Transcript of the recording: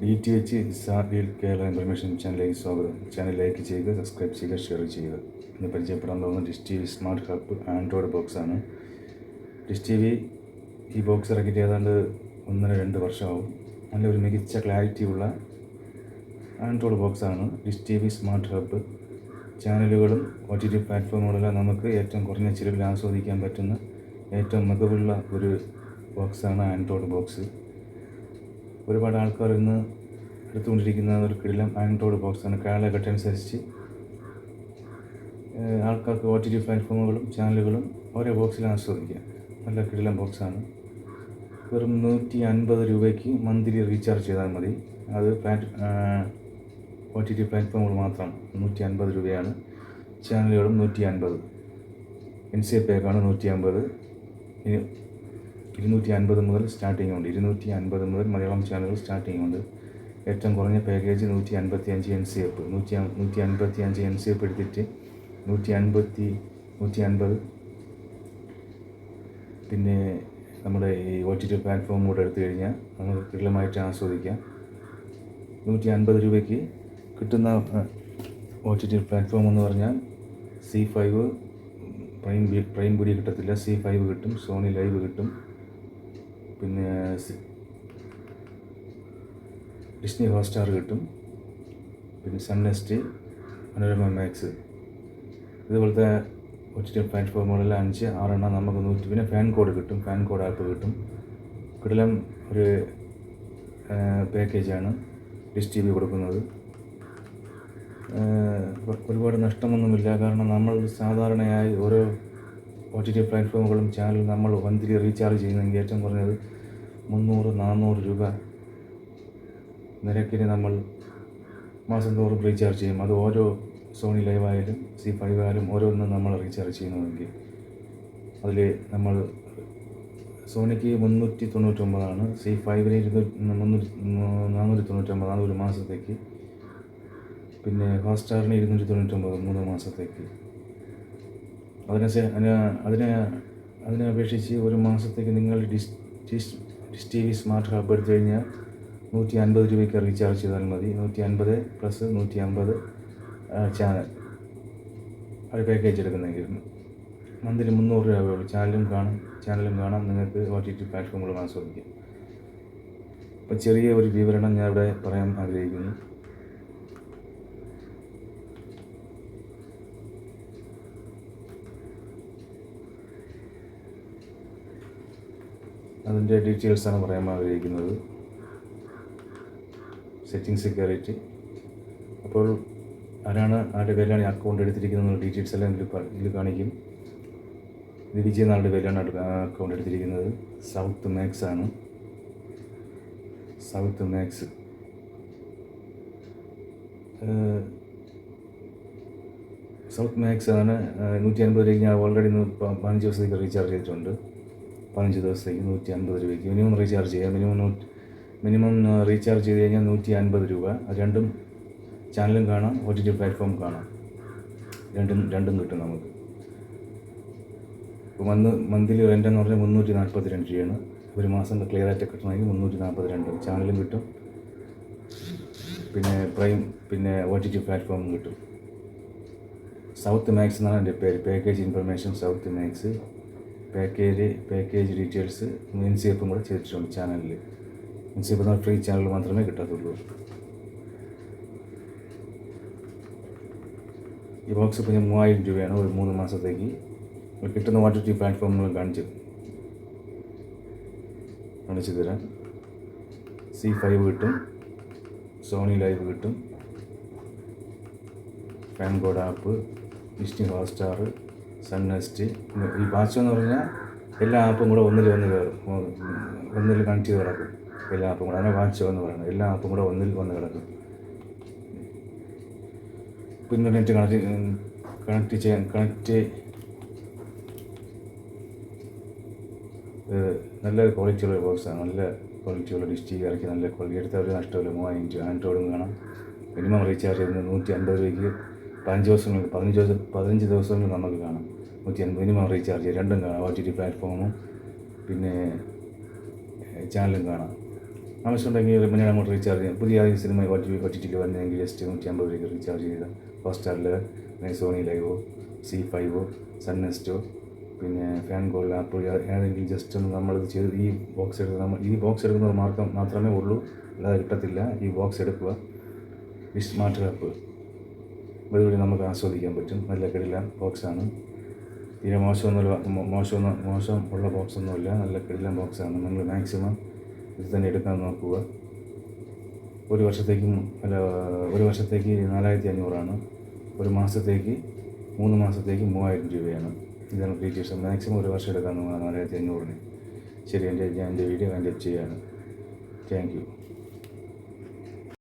D T H സാർഡിയിൽ Kerala information ചാനലിലേക്ക് സ്വാഗതം. ചാനൽ ലൈക്ക് ചെയ്യുക സബ്സ്ക്രൈബ് ചെയ്യുക ഷെയർ ചെയ്യുക. ഇന്ന് പരിചയപ്പെടാൻ പോകുന്ന dish T V smart hub Android ബോക്സാണ് dish T V ഈ ബോക്സ് ഇറക്കിയിട്ട് ഏതാണ്ട് ഒന്നര രണ്ട് വർഷമാവും. നല്ലൊരു മികച്ച ക്ലാരിറ്റി ഉള്ള Android ബോക്സാണ് Dish T V smart hub. ചാനലുകളും ഒ ടി ടി പ്ലാറ്റ്ഫോമുകളെല്ലാം നമുക്ക് ഏറ്റവും കുറഞ്ഞ ചിലവിൽ ആസ്വദിക്കാൻ പറ്റുന്ന ഏറ്റവും മികവുള്ള ഒരു ബോക്സാണ് ആൻഡ്രോയിഡ് ബോക്സ്. ഒരുപാട് ആൾക്കാർ ഇന്ന് എടുത്തുകൊണ്ടിരിക്കുന്ന ഒരു കിടിലം ആൻഡ്രോയിഡ് ബോക്സാണ് കാലഘട്ടം അനുസരിച്ച് ആൾക്കാർക്ക് ഒ ടി ടി പ്ലാറ്റ്ഫോമുകളും ചാനലുകളും ഓരോ ബോക്സിൽ ആസ്വദിക്കാം നല്ല കിടിലം ബോക്സാണ് വെറും നൂറ്റി അൻപത് രൂപയ്ക്ക് മന്ത്ലി റീചാർജ് ചെയ്താൽ മതി. അത് പ്ലാറ്റ് ഒ ടി ടി പ്ലാറ്റ്ഫോമുകൾ മാത്രം നൂറ്റി അൻപത് രൂപയാണ്. ചാനലുകളും നൂറ്റി അൻപത്. എൻ സി എ പേക്കാണ് നൂറ്റി അൻപത്. ഇനി ഇരുന്നൂറ്റി അൻപത് മുതൽ സ്റ്റാർട്ടിംഗ് ഉണ്ട്. ഇരുന്നൂറ്റി അൻപത് മുതൽ മലയാളം ചാനലുകൾ സ്റ്റാർട്ടിംഗ് ഉണ്ട്. ഏറ്റവും കുറഞ്ഞ പാക്കേജ് നൂറ്റി അൻപത്തി അഞ്ച് എൻ സി എഫ് നൂറ്റി നൂറ്റി അൻപത്തി അഞ്ച് എൻ സി എഫ് എടുത്തിട്ട് നൂറ്റി അൻപത്തി നൂറ്റി അൻപത് പിന്നെ നമ്മുടെ ഈ ഒ ടി ടി പ്ലാറ്റ്ഫോം കൂടെ എടുത്തു കഴിഞ്ഞാൽ നമുക്ക് കൃത്യമായിട്ട് ആസ്വദിക്കാം. നൂറ്റി അൻപത് രൂപയ്ക്ക് കിട്ടുന്ന ഒ ടി ടി പ്ലാറ്റ്ഫോം എന്ന് പറഞ്ഞാൽ സി ഫൈവ് പ്രൈം പ്രൈം കൂടി കിട്ടത്തില്ല. സി ഫൈവ് കിട്ടും. സോണി ലൈവ് കിട്ടും. പിന്നെ ഡിസ്നി ഹോട്ട്സ്റ്റാർ കിട്ടും. പിന്നെ സൺ നെസ്റ്റ് മനോരമ മാക്സ് ഇതുപോലത്തെ ഒ ടി ടി പ്ലാറ്റ്ഫോമുകളെല്ലാം അഞ്ച് ആറെണ്ണം നമുക്ക് നൂറ്റി പിന്നെ ഫാൻ കോഡ് കിട്ടും. ഫാൻ കോഡ് ആപ്പ് കിട്ടും. കിടലം ഒരു പാക്കേജാണ് ഡിഷ് ടി വി കൊടുക്കുന്നത്. ഒരുപാട് നഷ്ടമൊന്നുമില്ല. കാരണം നമ്മൾ സാധാരണയായി ഓരോ ഒ ടി ടി പ്ലാറ്റ്ഫോമുകളും ചാനലും നമ്മൾ മന്ത്ലി റീചാർജ് ചെയ്യുന്നെങ്കിൽ ഏറ്റവും കുറഞ്ഞത് മുന്നൂറ് നാനൂറ് രൂപ നിരക്കിന് നമ്മൾ മാസം തോറും റീചാർജ് ചെയ്യും. അത് ഓരോ സോണി ലൈവ് ആയാലും സി ഫൈവ് ആയാലും ഓരോന്നും നമ്മൾ റീചാർജ് ചെയ്യുന്നുവെങ്കിൽ അതിൽ നമ്മൾ സോണിക്ക് മുന്നൂറ്റി തൊണ്ണൂറ്റൊമ്പതാണ് സി ഫൈവിന് ഇരുന്നൂറ്റി മുന്നൂറ്റി നാനൂറ്റി തൊണ്ണൂറ്റൊമ്പതാണ് ഒരു മാസത്തേക്ക്. പിന്നെ ഹോട്ട്സ്റ്റാറിന് ഇരുന്നൂറ്റി തൊണ്ണൂറ്റൊമ്പത് മൂന്ന് മാസത്തേക്ക്. അതിനെ അതിന് അതിനെ അതിനെ അപേക്ഷിച്ച് ഒരു മാസത്തേക്ക് നിങ്ങൾ dish dish T V smart hub എടുത്തു കഴിഞ്ഞാൽ നൂറ്റി അൻപത് രൂപയ്ക്ക് റീചാർജ് ചെയ്താൽ മതി. നൂറ്റി അൻപത് പ്ലസ് നൂറ്റി അമ്പത് ചാനൽ. ഒരു പാക്കേജ് എടുക്കുന്നെങ്കിൽ മന്ത്ലി മുന്നൂറ് രൂപയേ ഉള്ളൂ. ചാനലും കാണും ചാനലും കാണാം. നിങ്ങൾക്ക് ഒ ടി ടി പ്ലാറ്റ്ഫോമുകളും ആസ്വദിക്കാം അപ്പോൾ ചെറിയ ഒരു വിവരണം ഞാൻ ഇവിടെ പറയാൻ ആഗ്രഹിക്കുന്നു. അതിന്റെ ഡീറ്റെയിൽസാണ് പറയാൻ ആഗ്രഹിക്കുന്നത്. സെറ്റിംഗ് സെക്യൂരിറ്റി അപ്പോൾ ആരാണ് ആരുടെ പേരിലാണ് ഈ അക്കൗണ്ട് എടുത്തിരിക്കുന്നത് ഡീറ്റെയിൽസ് എല്ലാം ഇതിൽ ഇതിൽ കാണിക്കും. ഇത് വിജയ് നാളുടെ പേരിലാണ് അക്കൗണ്ട് എടുത്തിരിക്കുന്നത്. സൗത്ത് മാക്സ് ആണ്. സൗത്ത് മാക്സ് സൗത്ത് മാക്സ് ആണ്. നൂറ്റി അൻപത് രൂപയ്ക്ക് ഞാൻ ഓൾറെഡി ഇന്ന് പതിനഞ്ച് ദിവസത്തേക്ക് റീചാർജ് ചെയ്തിട്ടുണ്ട്. പതിനഞ്ച് ദിവസത്തേക്ക് നൂറ്റി അൻപത് രൂപയ്ക്ക് മിനിമം റീചാർജ് ചെയ്യുക. മിനിമം നൂറ്റി മിനിമം റീചാർജ് ചെയ്ത് കഴിഞ്ഞാൽ നൂറ്റി അൻപത് രൂപ രണ്ടും ചാനലും കാണാം ഒ ടി ടി പ്ലാറ്റ്ഫോം കാണാം. രണ്ടും രണ്ടും കിട്ടും നമുക്ക്. ഇപ്പോൾ വന്ന് മന്ത്ലി റെന്റ് എന്ന് പറഞ്ഞാൽ മുന്നൂറ്റി നാൽപ്പത്തി രണ്ട് രൂപയാണ്. ഒരു മാസം ക്ലിയർ ആയിട്ട് കിട്ടണമെങ്കിൽ മുന്നൂറ്റി നാൽപ്പത്തി രണ്ട് ചാനലും കിട്ടും. പിന്നെ പ്രൈം പിന്നെ ഒ ടി ടി പ്ലാറ്റ്ഫോമും കിട്ടും. സൗത്ത് മാക്സ് എന്നാണ് എന്റെ പേര്. Package information South Max package package details എഫും കൂടെ ചെയ്തിട്ടുണ്ട് ചാനലിൽ സി എഫ് ഫ്രീ ചാനൽ മാത്രമേ കിട്ടാത്തുള്ളൂ. ഈ ബോക്സ് ഞാൻ മൂവായിരം രൂപയാണ് ഒരു മൂന്ന് മാസത്തേക്ക്. കിട്ടുന്ന വാട്ടർ ടി പ്ലാറ്റ്ഫോമുകൾ കാണിച്ച്. കാണിച്ചു തരാം. സി ഫൈവ് കിട്ടും. സോണി ലൈവ് കിട്ടും. FanCode app Disney Hotstar Sun Nest ഈ വാച്ച് എന്ന് പറഞ്ഞാൽ എല്ലാ ആപ്പും കൂടെ ഒന്നിൽ വന്ന് കയറും ഒന്നിൽ കണക്ട് ചെയ്ത് കിടക്കും എല്ലാ ആപ്പും കൂടെ. അതിനെ വാച്ച് എന്ന് പറയുന്നത്. എല്ലാ ആപ്പും കൂടെ ഒന്നിൽ വന്ന് കിടക്കും. ഇന്റർനെറ്റ് കണക്ട് കണക്ട് ചെയ്യാൻ കണക്റ്റ് നല്ല ക്വാളിറ്റിയുള്ള ബോക്സാണ് നല്ല ക്വാളിറ്റിയുള്ള ഡിഷ് ടി ഇറക്കി നല്ല ക്വാളിറ്റി എടുത്താൽ ഒരു നഷ്ടമില്ല. മൂവായിരം ആൻഡ്രോയിഡും കാണാം. മിനിമം റീചാർജ് ചെയ്യുന്നത് നൂറ്റി അൻപത് രൂപയ്ക്ക്. പതിനഞ്ച് ദിവസങ്ങൾ പതിനഞ്ച് ദിവസം പതിനഞ്ച് ദിവസങ്ങൾ നമുക്ക് കാണാം. നൂറ്റി എൺപത് മിനിമം റീചാർജ് രണ്ടും കാണാം. ഒ ടി ടി പ്ലാറ്റ്ഫോമും പിന്നെ ചാനലും കാണാം. ആവശ്യമുണ്ടെങ്കിൽ മലയാളം അങ്ങോട്ട് റീചാർജ് ചെയ്യാം. പുതിയ cinema O T O T ടിയിൽ വന്നെങ്കിൽ ജസ്റ്റ് നൂറ്റി അമ്പത് രൂപയ്ക്ക് റീചാർജ് ചെയ്താൽ ഹോട്ട്സ്റ്റാറിൽ അല്ലെങ്കിൽ സോണി ലൈവോ സി ഫൈവോ സൺ നെസ്റ്റോ പിന്നെ ഫാൻ ഗോൾഡ് ആപ്പ് ഏതെങ്കിലും ജസ്റ്റ് ഒന്ന് നമ്മളിത് ചെയ്ത് ഈ ബോക്സ് എടുത്ത് നമ്മൾ ഈ ബോക്സ് എടുക്കുന്നത് മാത്രം മാത്രമേ ഉള്ളൂ. അല്ലാതെ കിട്ടത്തില്ല. ഈ ബോക്സ് എടുക്കുക. Smart app. അതുവഴി നമുക്ക് ആസ്വദിക്കാൻ പറ്റും. നല്ല കിടില ബോക്സാണ്. തീരെ മോശമൊന്നുമില്ല. മോശമൊന്നും മോശം ഉള്ള ബോക്സൊന്നുമില്ല. നല്ല കിടിലൻ ബോക്സാണ്. നിങ്ങൾ മാക്സിമം ഇത് തന്നെ എടുക്കാൻ നോക്കുക. ഒരു വർഷത്തേക്കും അല്ല ഒരു വർഷത്തേക്ക് നാലായിരത്തി അഞ്ഞൂറാണ് ഒരു മാസത്തേക്ക് മൂന്ന് മാസത്തേക്ക് മൂവായിരം രൂപയാണ്. ഇതാണ് ഡീറ്റെയിൽസ്. മാക്സിമം ഒരു വർഷം എടുക്കാൻ നാലായിരത്തി അഞ്ഞൂറിന് ശരി എന്റെ ഞാൻ എന്റെ വീഡിയോ എന്റെ ചെയ്യാണ്. Thank you